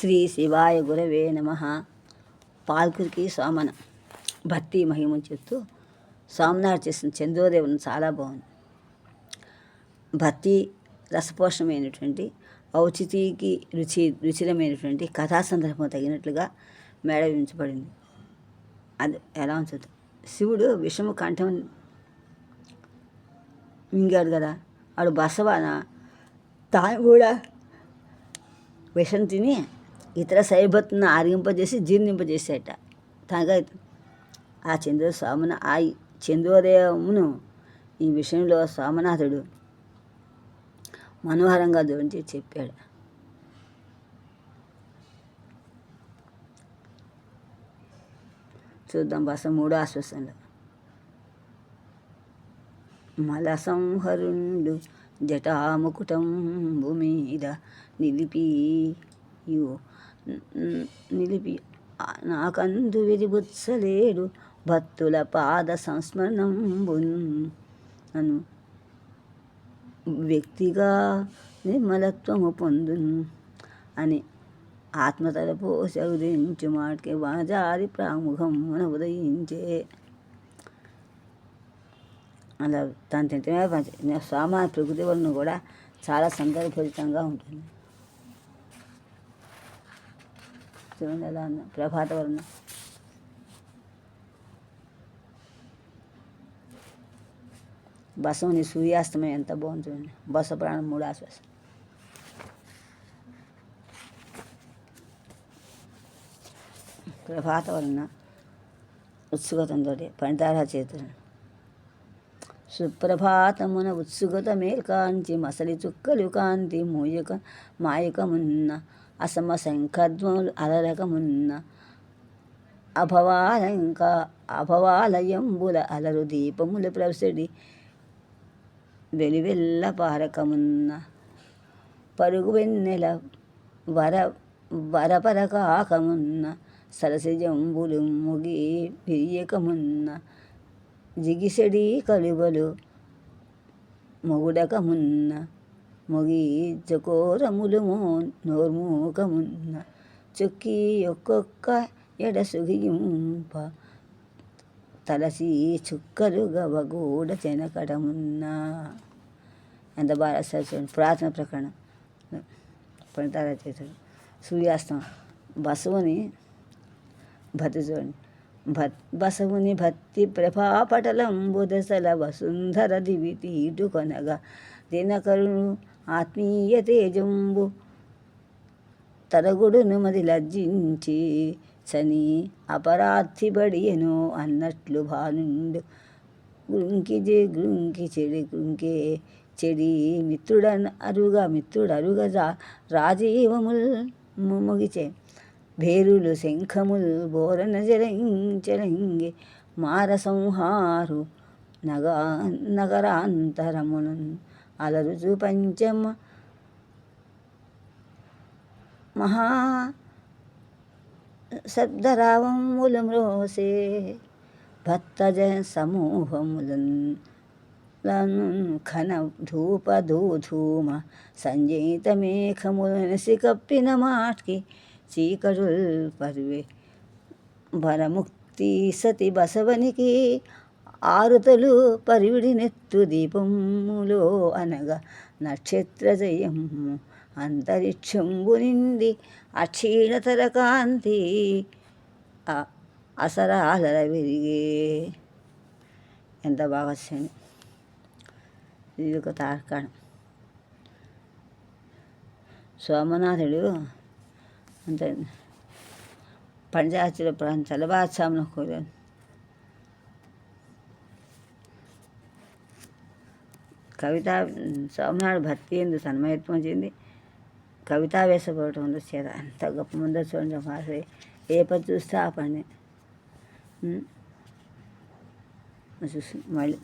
శ్రీ శివాయ గురవే నమ. పాల్కురికి సోమన భక్తి మహిమని చెప్తూ సోమనాథ్ చేసిన చంద్రోదేవుని చాలా బాగుంది. భక్తి రసపోషమైనటువంటి ఔచితీకి రుచి రుచిరమైనటువంటి కథా సందర్భం తగినట్లుగా మేడవించబడింది అది ఎలా ఉంచుతుంది శివుడు విషము కంఠం మింగాడు కదా. వాడు బసవాన తాను కూడా విషం తిని ఇతర శైభత్తును ఆరింపజేసి జీర్ణింపజేసేట. తనగా ఆ చంద్ర స్వామిన ఆ చంద్రోదయమును ఈ విషయంలో సోమనాథుడు మనోహరంగా జోడించి చెప్పాడు. చూద్దాం బస మూడో ఆశ్వాసంలో మల సంహరుండు జటాముకుటం మీద నిలిపి యు నిలిపి నాకందు విరిబుచ్చలేడు భక్తుల పాద సంస్మరణంబున్ నన్ను వ్యక్తిగా నిర్మలత్వము పొందును అని ఆత్మతలపు సౌదించు మాటకి వాజారి ప్రాముఖమున ఉదయించే. అలా తన తింటే పంచ స్వామ ప్రకృతి వలన కూడా చాలా సందర్భరితంగా ఉంటుంది. చూడండి ఎలా అన్న ప్రభాత వర్ణం బసవని సూర్యాస్తమయం ఎంత బాగుంది చూడండి. బస ప్రాణం మూడు ఆశ్వాసం ప్రభాత వలన ఉత్సుకతంతో పండితారా చేతులు సుప్రభాతమున ఉత్సుకత మేల్కాంతి మసలి చుక్కలు కాంతి మూయక మాయకమున్న అసమ శంఖధ్వములు అలరకమున్న అభవాలంక అభవాలయంబుల అలరు దీపముల ప్రసడి వెలివెల్ల పారకమున్న పరుగు వెన్నెల వర వరపరకాకమున్న సరసిజంబులు ముగి విరియకమున్న జిగిసెడి కలువలు మొగుడకమున్న మొగి చకోరములు నోర్మూకమున్న చొక్కి ఒక్కొక్క ఎడసుగింప తలసి చుక్కలు గవగూడ చెనకడమున్న ఎంత బాగా రాశారు చూడండి పురాతన ప్రకరణం పండితారా చేశారు సూర్యాస్తం బసవుని భక్తి చూడండి భత్ బసవుని భక్తి ప్రభాపటలంబుదసల వసుంధర దివి తీటు కొనగా. దినకరును ఆత్మీయ తేజంబు తరగుడును మది లజ్జించి చని అపరాధి అన్నట్లు భానుండు. గుంకి గృంకి గుంకి చెడి గృంకే చెడి మిత్రుడన్ అరుగా మిత్రుడు రా రాజీవముల్ ముగిచే. భేరులు శంఖములు బోరన జలంగి మార సంహారు నగా నగరాంతరమును అలరుజు పంచమ మహా శబ్దరావములు మ్రోసే భక్తజ సమూహములను ఖన ధూప ధూధూమ సంజయిత మేఘములసి కప్పిన మాట్కి చీకరుల్ పరివే. వరముక్తి సతి బసవనికి ఆరుతలు పరివిడి నెత్తు దీపములో అనగా నక్షత్ర జయము. అంతరిక్షంబు నింది అక్షీణతర కాంతి అసరాలర విరిగే. ఎంత బాగా వచ్చింది. ఇది ఒక తార్కాణం. సోమనాథుడు అంత పంచాయతీలో ప్రాంతాల బాద్షామును కోరాను కవిత సోమనాడు భక్తి ఎందు తన్మయత్వం చెంది ఉందో చేత అంత గొప్ప ముందో చూడండి భాష ఏ పని చూస్తే ఆ పని. చూసి మళ్ళీ